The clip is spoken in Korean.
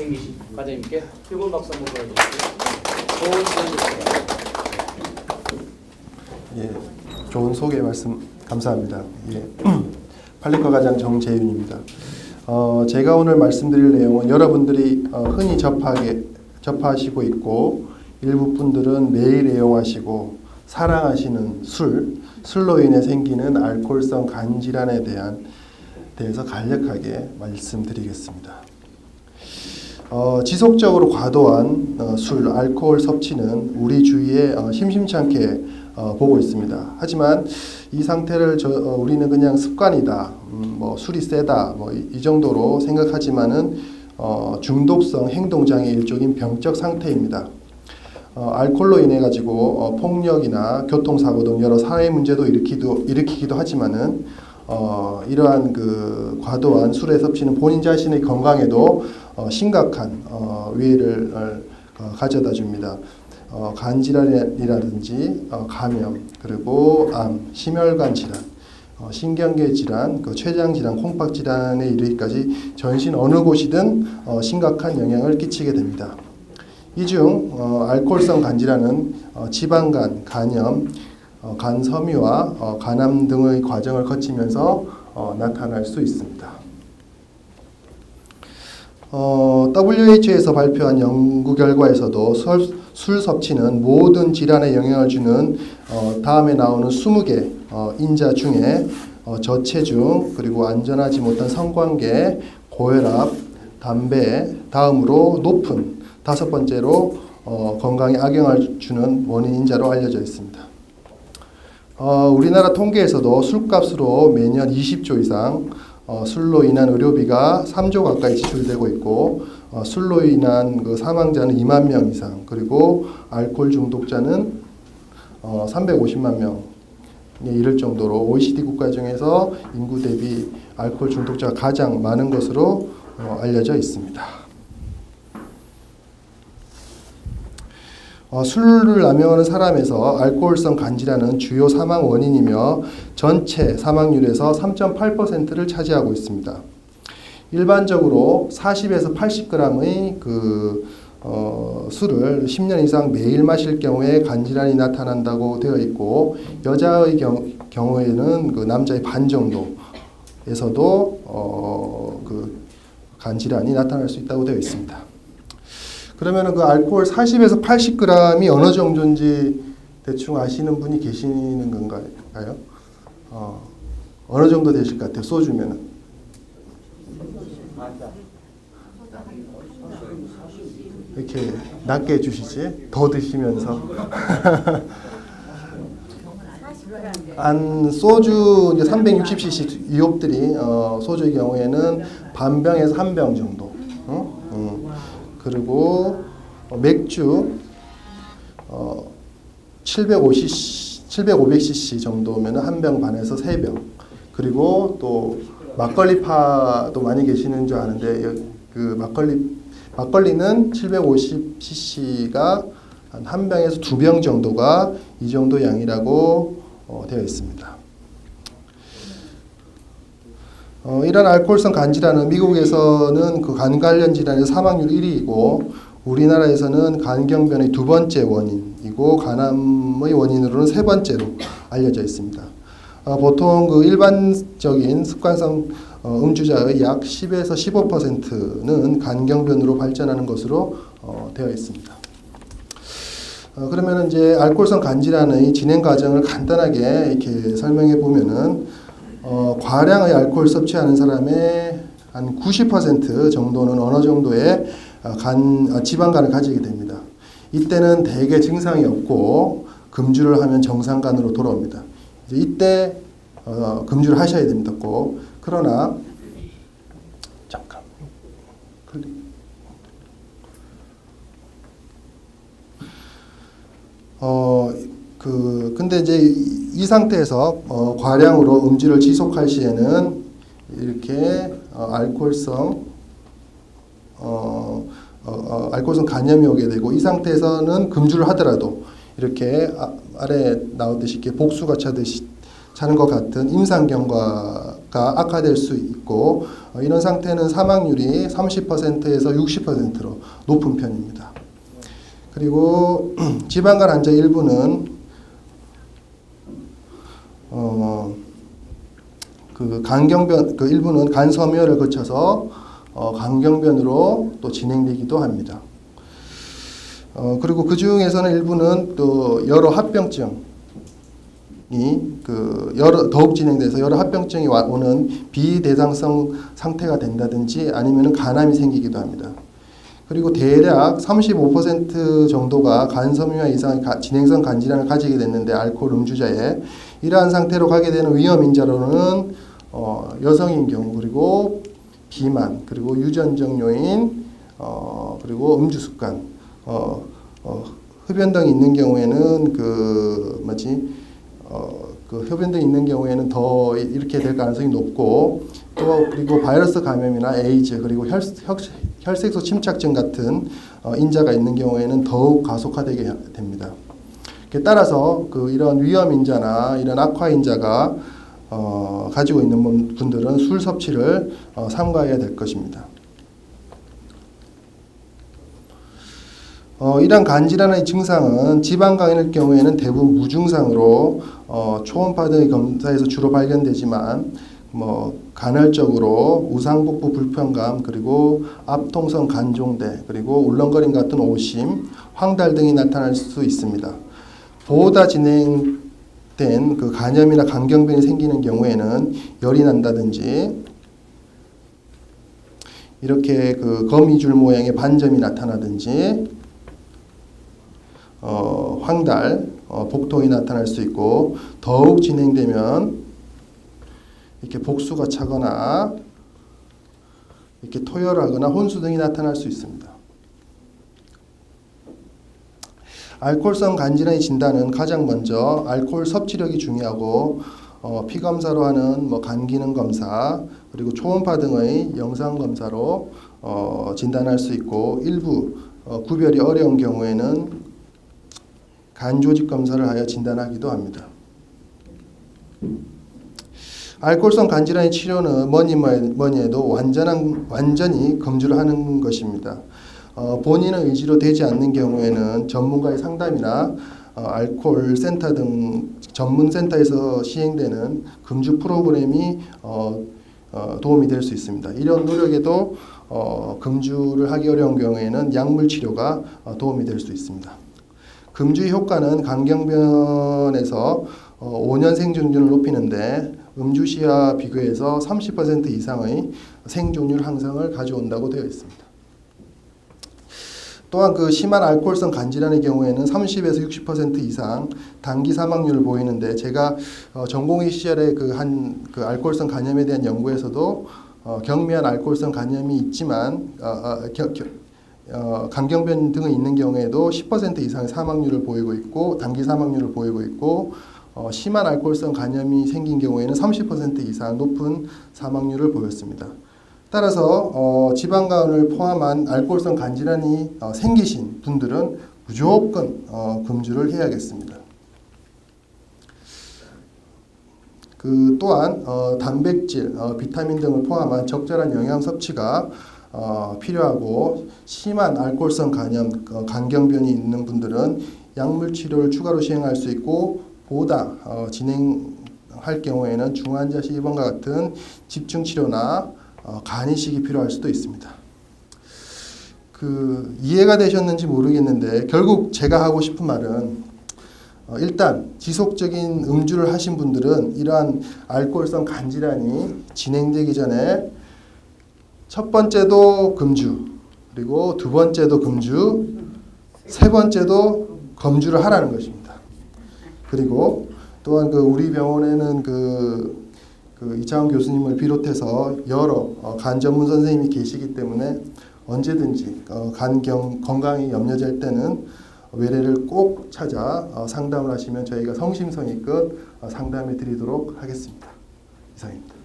잘생기신 과장님께 뜨거운 박수 한번 보내주시고요. 좋은 되세요. 예, 좋은 소개 말씀 감사합니다. 예, 팔리과 과장 정재윤입니다. 어, 제가 오늘 말씀드릴 내용은 여러분들이 어, 흔히 접하게 접하시고 있고 일부 분들은 매일 애용하시고 사랑하시는 술, 술로 인해 생기는 알코올성 간 질환에 대한 대해서 간략하게 말씀드리겠습니다. 어, 지속적으로 과도한 어, 술, 알코올 섭취는 우리 주위에 어, 심심치 않게 어, 보고 있습니다. 하지만 이 상태를 저, 어, 우리는 그냥 습관이다, 음, 뭐 술이 세다, 뭐이 정도로 생각하지만은 어, 중독성 행동장애 일종인 병적 상태입니다. 어, 알코올로 인해 가지고 어, 폭력이나 교통사고 등 여러 사회 문제도 일으키도 일으키기도 하지만은 어, 이러한 그 과도한 술의 섭취는 본인 자신의 건강에도 어, 심각한 어, 위해를 어, 가져다 줍니다. 어, 간 질환이라든지 어, 감염 그리고 암, 심혈관 질환, 어, 신경계 질환, 그 췌장 질환, 콩팥 질환에 이르기까지 전신 어느 곳이든 어, 심각한 영향을 끼치게 됩니다. 이중 어, 알코올성 간 질환은 어, 지방간, 간염, 어, 간 섬유와 어, 간암 등의 과정을 거치면서 어, 나타날 수 있습니다. 어, WHO에서 발표한 연구 결과에서도 술, 술 섭취는 모든 질환에 영향을 주는 어, 다음에 나오는 20개 어, 인자 중에 어, 저체중 그리고 안전하지 못한 성관계, 고혈압, 담배 다음으로 높은 다섯 번째로 어, 건강에 악영향을 주는 원인 인자로 알려져 있습니다. 어, 우리나라 통계에서도 술값으로 매년 20조 이상 어, 술로 인한 의료비가 3조 가까이 지출되고 있고 어, 술로 인한 그 사망자는 2만 명 이상 그리고 알코올 중독자는 어, 350만 명에 이를 정도로 OECD 국가 중에서 인구 대비 알코올 중독자가 가장 많은 것으로 어, 알려져 있습니다. 어, 술을 남용하는 사람에서 알코올성 간질환은 주요 사망 원인이며 전체 사망률에서 3.8%를 차지하고 있습니다. 일반적으로 40에서 80g의 그 어, 술을 10년 이상 매일 마실 경우에 간질환이 나타난다고 되어 있고 여자의 경, 경우에는 그 남자의 반 정도에서도 어, 그 간질환이 나타날 수 있다고 되어 있습니다. 그러면은 그 알코올 40에서 80g이 어느 정도인지 대충 아시는 분이 계시는 건가요? 어, 어느 정도 되실 것 같아요? 소주면은 이렇게 낮게 해주시지 더 드시면서 안 소주 이제 360cc 유업들이 어, 소주의 경우에는 반 병에서 한 병 정도. 그리고 어, 맥주 어, 750 700-500cc 정도면 한 병 반에서 세 병. 그리고 또 막걸리파도 많이 계시는 줄 아는데 여- 그 막걸리 막걸리는 750cc가 한 한 병에서 두 병 정도가 이 정도 양이라고 어, 되어 있습니다. 어, 이런 알코올성 간 질환은 미국에서는 그 간 관련 질환의 사망률 1위이고 우리나라에서는 간경변의 두 번째 원인이고 간암의 원인으로는 세 번째로 알려져 있습니다. 어, 보통 그 일반적인 습관성 어, 음주자의 약 10에서 15%는 간경변으로 발전하는 것으로 어, 되어 있습니다. 어, 그러면 이제 알코올성 간질환의 진행 과정을 간단하게 이렇게 설명해 보면은 어, 과량의 알코올 섭취하는 사람의 한 90% 정도는 어느 정도의 어, 간 아, 지방간을 가지게 됩니다. 이때는 대개 증상이 없고 금주를 하면 정상간으로 돌아옵니다. 이때 어, 금주를 하셔야 됩니다. 꼭 그러나 잠깐 클릭. 어, 그 근데 이제 이, 이 상태에서 어, 과량으로 음주를 지속할 시에는 이렇게 어, 알코올성 어, 어, 어, 알코올성 간염이 오게 되고 이 상태에서는 금주를 하더라도 이렇게 아, 아래 나오듯이 이렇게 복수가 차듯이 차는 것 같은 임상 경과 악화될 수 있고 어, 이런 상태는 사망률이 30%에서 60%로 높은 편입니다. 그리고 지방간 환자 일부는 어, 그 간경변 그 일부는 간섬유를 거쳐서 어, 간경변으로 또 진행되기도 합니다. 어, 그리고 그 중에서는 일부는 또 여러 합병증 이 그 여러 더욱 진행돼서 여러 합병증이 와- 오는 비대장성 상태가 된다든지 아니면은 간암이 생기기도 합니다. 그리고 대략 35% 정도가 간섬유화 이상의 가- 진행성 간질환을 가지게 됐는데 알코올 음주자에 이러한 상태로 가게 되는 위험 인자로는 어, 여성인 경우 그리고 비만 그리고 유전적 요인 어, 그리고 음주 습관 어, 어, 흡연 등이 있는 경우에는 그 뭐지? 어, 그 흡연 등 있는 경우에는 더 이렇게 될 가능성이 높고 또 그리고 바이러스 감염이나 에이즈 그리고 혈, 혈, 혈 색소 침착증 같은 어, 인자가 있는 경우에는 더욱 가속화되게 됩니다. 따라서 그 이런 위험 인자나 이런 악화 인자가 어, 가지고 있는 분- 분들은 술 섭취를 어, 삼가해야 될 것입니다. 어, 이러한 간질환의 증상은 지방간일 경우에는 대부분 무증상으로 어, 초음파 등의 검사에서 주로 발견되지만 뭐 간헐적으로 우상복부 불편감 그리고 앞통성 간종대 그리고 울렁거림 같은 오심, 황달 등이 나타날 수 있습니다. 보다 진행된 그 간염이나 간경변이 생기는 경우에는 열이 난다든지 이렇게 그 거미줄 모양의 반점이 나타나든지 어, 황달, 어, 복통이 나타날 수 있고 더욱 진행되면 이렇게 복수가 차거나 이렇게 토열하거나 혼수 등이 나타날 수 있습니다. 알코올성 간질환의 진단은 가장 먼저 알코올 섭취력이 중요하고 어, 피 검사로 하는 뭐 간 기능 검사 그리고 초음파 등의 영상 검사로 어, 진단할 수 있고 일부 어, 구별이 어려운 경우에는 간 조직 검사를 하여 진단하기도 합니다. 알코올성 간질환의 치료는 뭐니 뭐니 해도 완전한 완전히 금주를 하는 것입니다. 어, 본인의 의지로 되지 않는 경우에는 전문가의 상담이나 어, 알코올 센터 등 전문 센터에서 시행되는 금주 프로그램이 어, 어, 도움이 될 수 있습니다. 이런 노력에도 어, 금주를 하기 어려운 경우에는 약물 치료가 어, 도움이 될 수 있습니다. 금주의 효과는 간경변에서 어, 5년 생존율을 높이는데 음주 시와 비교해서 30% 이상의 생존율 향상을 가져온다고 되어 있습니다. 또한 그 심한 알코올성 간질환의 경우에는 30에서 60% 이상 단기 사망률을 보이는데 제가 어, 전공의 시절에 그 한그 알코올성 간염에 대한 연구에서도 어, 경미한 알코올성 간염이 있지만 어, 어, 어, 간경변 등이 있는 경우에도 10% 이상의 사망률을 보이고 있고 단기 사망률을 보이고 있고 어, 심한 알코올성 간염이 생긴 경우에는 30% 이상 높은 사망률을 보였습니다. 따라서 어, 지방간을 포함한 알코올성 간질환이 어, 생기신 분들은 무조건 어, 금주를 해야겠습니다. 그 또한 어, 단백질, 어, 비타민 등을 포함한 적절한 영양 섭취가 어, 필요하고 심한 알코올성 간염, 어, 간경변이 있는 분들은 약물 치료를 추가로 시행할 수 있고 보다 어, 진행할 경우에는 중환자실 입원과 같은 집중 치료나 어, 간이식이 필요할 수도 있습니다. 그 이해가 되셨는지 모르겠는데 결국 제가 하고 싶은 말은 어, 일단 지속적인 음주를 하신 분들은 이러한 알코올성 간질환이 진행되기 전에 첫 번째도 금주 그리고 두 번째도 금주 세 번째도 검주를 하라는 것입니다. 그리고 또한 그 우리 병원에는 그, 그 이창원 교수님을 비롯해서 여러 어, 간 전문 선생님이 계시기 때문에 언제든지 어, 간 경, 건강이 염려될 때는 외래를 꼭 찾아 어, 상담을 하시면 저희가 성심성의껏 어, 상담해 드리도록 하겠습니다. 이상입니다.